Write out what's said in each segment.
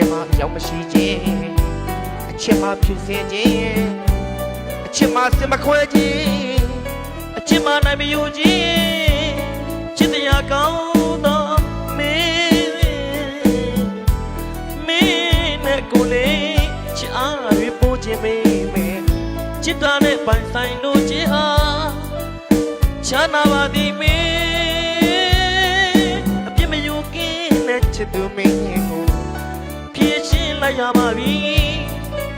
စ်မရောက်မရှိခြင်းအချစ်မဖြူစင်ခြင်းအချစ်မစင်မခွဲခြင်းအချစ်မနိုင်မယူခြင်းချစ်တရားကောင်းသောမင်းမင်းနဲ့ကိုယ်လေးချစ်အားရပို့ခြင်းမေးမေးချစ်တာနဲ့ပိုင်ဆိုင်လို့ခြင်းဟာချမ်းသာပါသည်မင်း ချစ်သူမင်းကိုဖြည့်ရှင်းလိုက်ရပါပြီ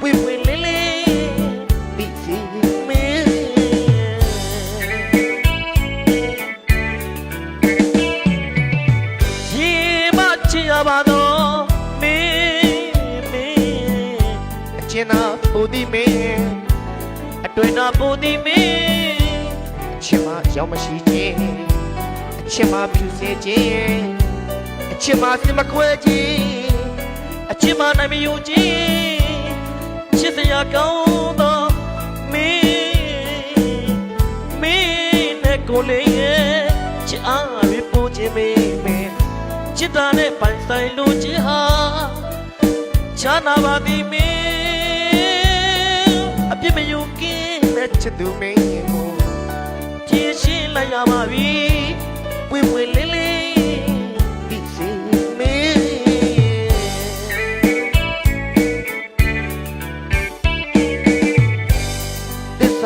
ပွင့်ပွင့်လင်းလင်းပြီးစီမင်းရေမချရပါတော့မင်းမင်းအကျဉ်းသာပူသည်မင်းအတွင်သာပူသည်မင်းအချစ်မရောက်မရှိခြင်းအချစ်မဖြူစေခြင်းအ ချစ်မစင်မခွဲခြင်းအချစ်မနိုင်မယူခြင်းချစ်တရားကောင်းသောမင်းမင်းနဲ့ကိုယ်လေးရဲ့ချစ်အားရပို့ခြင်းမေးမေးချစ်တာနဲ့ပိုင်ဆိုင်လို့ခြင်းဟာချမ်းသာပါသည်မင်းအပြစ်မယူကင်းတဲ့ချစ်သူမင်းကိုကြည်ရှင်းလိုက်ရပါပြီပွင့်ပွင့်လင်းလင်း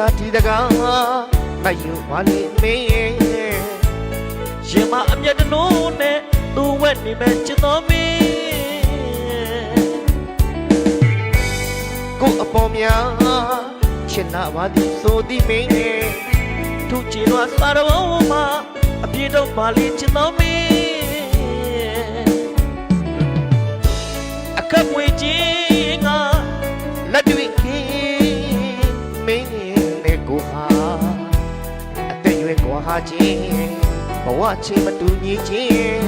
သစ္စာတီတကားမယူပါလိမင်းရင်မအမျက်တလို့နဲ့သူဝက်နေမဲ့ချစ်တော်မင်းကိုအပေါ်များချစ်နာပါသည်ဆိုသည်မင်းသူချီလွားစားတော်မှာအပြေတော့ပါလိချစ်တော်မင်း အသက်ရွယ်ကွာဟာခြင်းဘဝချင်းမတူညီခြင်း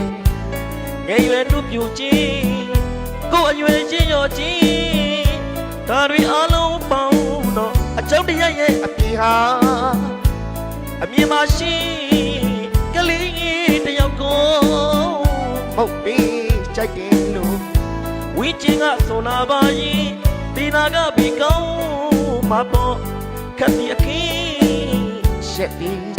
ငယ်ရွယ်တူပြူခြင်းကိုယ်အရွယ်ချင်းရောခြင်းဒါတွေအလုံးပေါင်းတော့အကြောင်းတရားရဲ့အပြေဟာအမြင်မရှိကလေးကြီးတယောက်ကိုမဟုတ်ပြီးကြိုက်တယ်လို့ဝိကျင်ကဆိုလာပါရင်ဒီနာကဘီကောင်းမပေါ်ခက်ဒီအခင်းရှက်ဒီ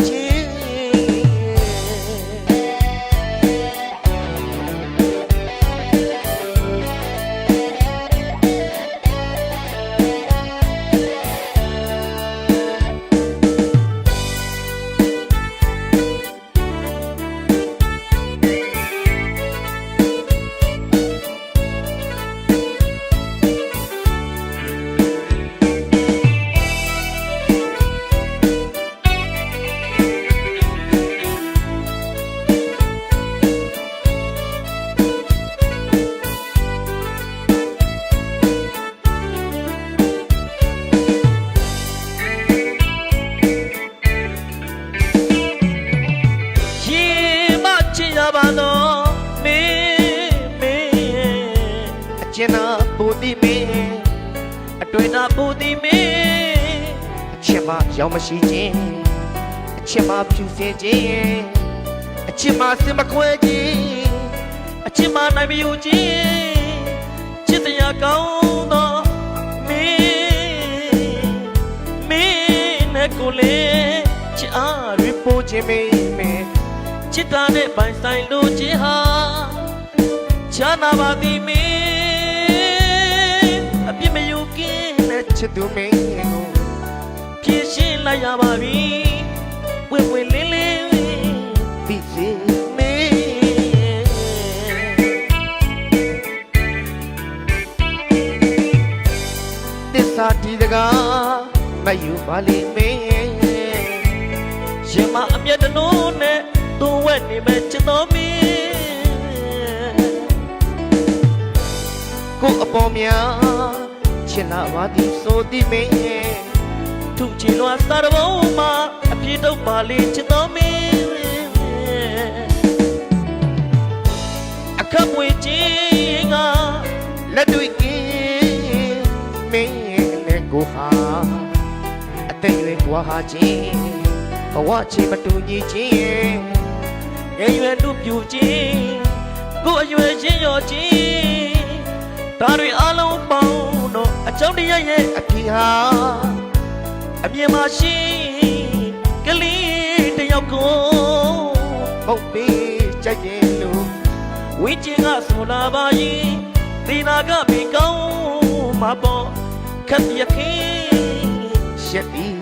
အတွင်သာပူသည်မင်းအချစ်မရောက်မရှိခြင်းအချစ်မဖြူစင်ခြင်းအချစ်မစင်မခွဲခြင်းအချစ်မနိုင်မယူခြင်းချစ်တရားကောင်းသောမင်းမင်းနဲ့ကိုယ်လေးချစ်အားရပို့ခြင်းမေးမေးချစ်တာနဲ့ပိုင်ဆိုင်လို့ခြင်းဟာချမ်းသာပါသည်မင်း စ်သူမင်းကိုဖြည့်ရှင်းလိုက်ရပါပြီဝင့်ဝင့်လင်းလင်းပြီးစီမင်းသစ္စာဒီတကားမယူပါလိမင်းရင်မအမျက်တလို့နဲ့သူဝက်နေမဲ့ချစ်တော်မင်းကိုအပေါ်များ ချစ်လာပါသည်ဆိုသည်မင်းသူချီလွားစားတော်မှာအပြေတော့ပါလေချစ်တော်မင်းအခက်ပွေခြင်းကလက်တွေ့ကင်းမင်းနဲ့ကိုဟာအသက်ရွယ်ကွာဟာခြင်းဘဝချေမတူညီခြင်းငယ်ရွယ်လူပြူခြင်းကိုယ်အရွယ်ချင်းရောခြင်းဒါဒါတွေအလုံးပေါင်းတော့အ ကြောင်းတရားရဲ့အဖြစ်ဟာအမြင်မရှိကလေးတစ်ယောက်ကိုပုတ်ပေးကြိုက်တယ်လို့ဝင်းကျင်ကဆိုလာပါရင်ဒီနာကပင်ကောင်းမှာပေါ့ခက်ရခင်ရှက်ပြီး